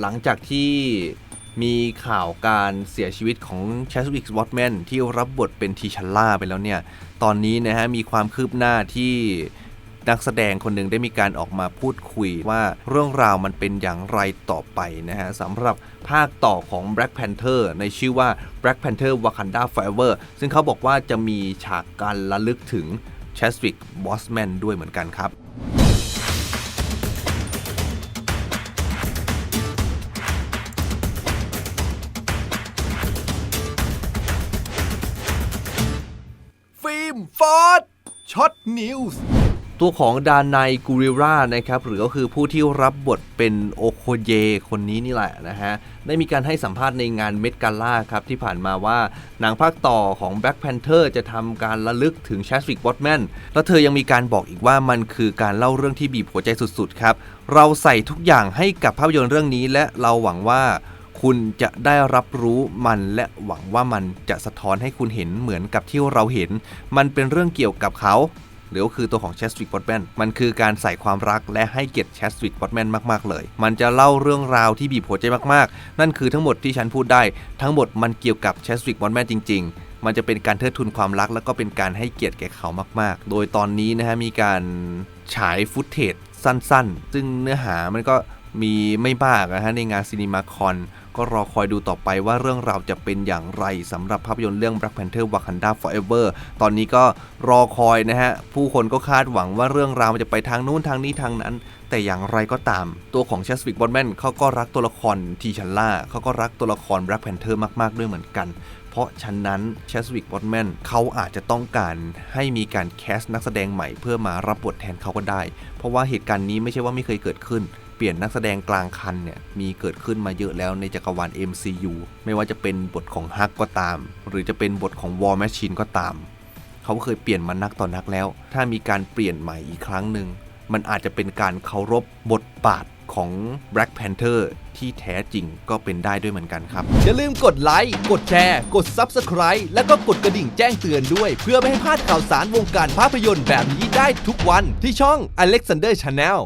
หลังจากที่มีข่าวการเสียชีวิตของแชสวิกวอตแมนที่รับบทเป็นทีชัลล่าไปแล้วเนี่ย ตอนนี้นะฮะมีความคืบหน้าที่นักแสดงคนหนึ่งได้มีการออกมาพูดคุยว่าเรื่องราวมันเป็นอย่างไรต่อไปนะฮะสำหรับภาคต่อของ Black Panther ในชื่อว่า Black Panther Wakanda Forever ซึ่งเขาบอกว่าจะมีฉากการระลึกถึง Chadwick Boseman ด้วยเหมือนกันครับ ฟิล์มฟอร์ดช็อตนิวส์ตัวของดานไนกูริรานะครับหรือก็คือผู้ที่รับบทเป็นโอโคเยคนนี้นี่แหละนะฮะ ได้มีการให้สัมภาษณ์ในงานเมดกาล่าครับ ที่ผ่านมาว่าหนังภาคต่อของ Black Panther จะทำการระลึกถึง c h a d w i c k b o s m a n แล้วเธอยังมีการบอกอีกว่ามันคือการเล่าเรื่องที่บีบหัวใจสุดๆครับ เราใส่ทุกอย่างให้กับภาพยนตร์เรื่องนี้และเราหวังว่า คุณจะได้รับรู้มันและหวังว่ามันจะสะท้อนให้คุณเห็นเหมือนกับที่เราเห็น มันเป็นเรื่องเกี่ยวกับเขาหรือก็คือตัวของแชสวิกบอตแมนมันคือการใส่ความรักและให้เกียรติแชสวิกบอตแมนมาก ๆ เลย มันจะเล่าเรื่องราวที่บีบหัวใจมาก ๆ นั่นคือทั้งหมดที่ฉันพูดได้ ทั้งหมดมันเกี่ยวกับแชสวิกบอตแมนจริง ๆ มันจะเป็นการเทิดทุนความรัก แล้วก็เป็นการให้เกียรติแก่เขามาก ๆ โดยตอนนี้นะฮะมีการฉายฟุตเทจสั้น ๆ ซึ่งเนื้อหามันก็ มีไม่มากนะฮะในงานซีนีมาคอนก็รอคอยดูต่อไปว่าเรื่องราวจะเป็นอย่างไรสำหรับภาพยนตร์เรื่อง Black Panther Wakanda Forever ตอนนี้ก็รอคอยนะฮะ ผู้คนก็คาดหวังว่าเรื่องราวมันจะไปทางนู้นทางนี้ทางนั้น แต่อย่างไรก็ตาม ตัวของเชสวิกบอ m แมนเขาก็รักตัวละครทีชันล่าเขาก็รักตัวละคร Black Panther มาก ๆ ด้วยเหมือนกัน เพราะฉะนั้นเชสวิกบอ m แมนเขาอาจจะต้องการให้มีการแคสต์นักแสดงใหม่เพื่อมารับบทแทนเขาก็ได้ เพราะว่าเหตุการณ์นี้ไม่ใช่ว่าไม่เคยเกิดขึ้น เปลี่ยนนักแสดงกลางคันเนี่ยมีเกิดขึ้นมาเยอะแล้วในจักรวาล MCU ไม่ว่าจะเป็นบทของฮักก็ตาม หรือจะเป็นบทของ War Machine ก็ตาม เขาเคยเปลี่ยนมานักต่อนนักแล้ว ถ้ามีการเปลี่ยนใหม่อีกครั้งหนึ่งมันอาจจะเป็นการเคารพบทบาทของ Black Panther ที่แท้จริงก็เป็นได้ด้วยเหมือนกันครับ อย่าลืมกดไลค์ กดแชร์ กด Subscribe แล้วก็กดกระดิ่งแจ้งเตือนด้วย เพื่อไม่ให้พลาดข่าวสารวงการภาพยนตร์แบบนี้ได้ทุกวันที่ช่อง Alexander Channel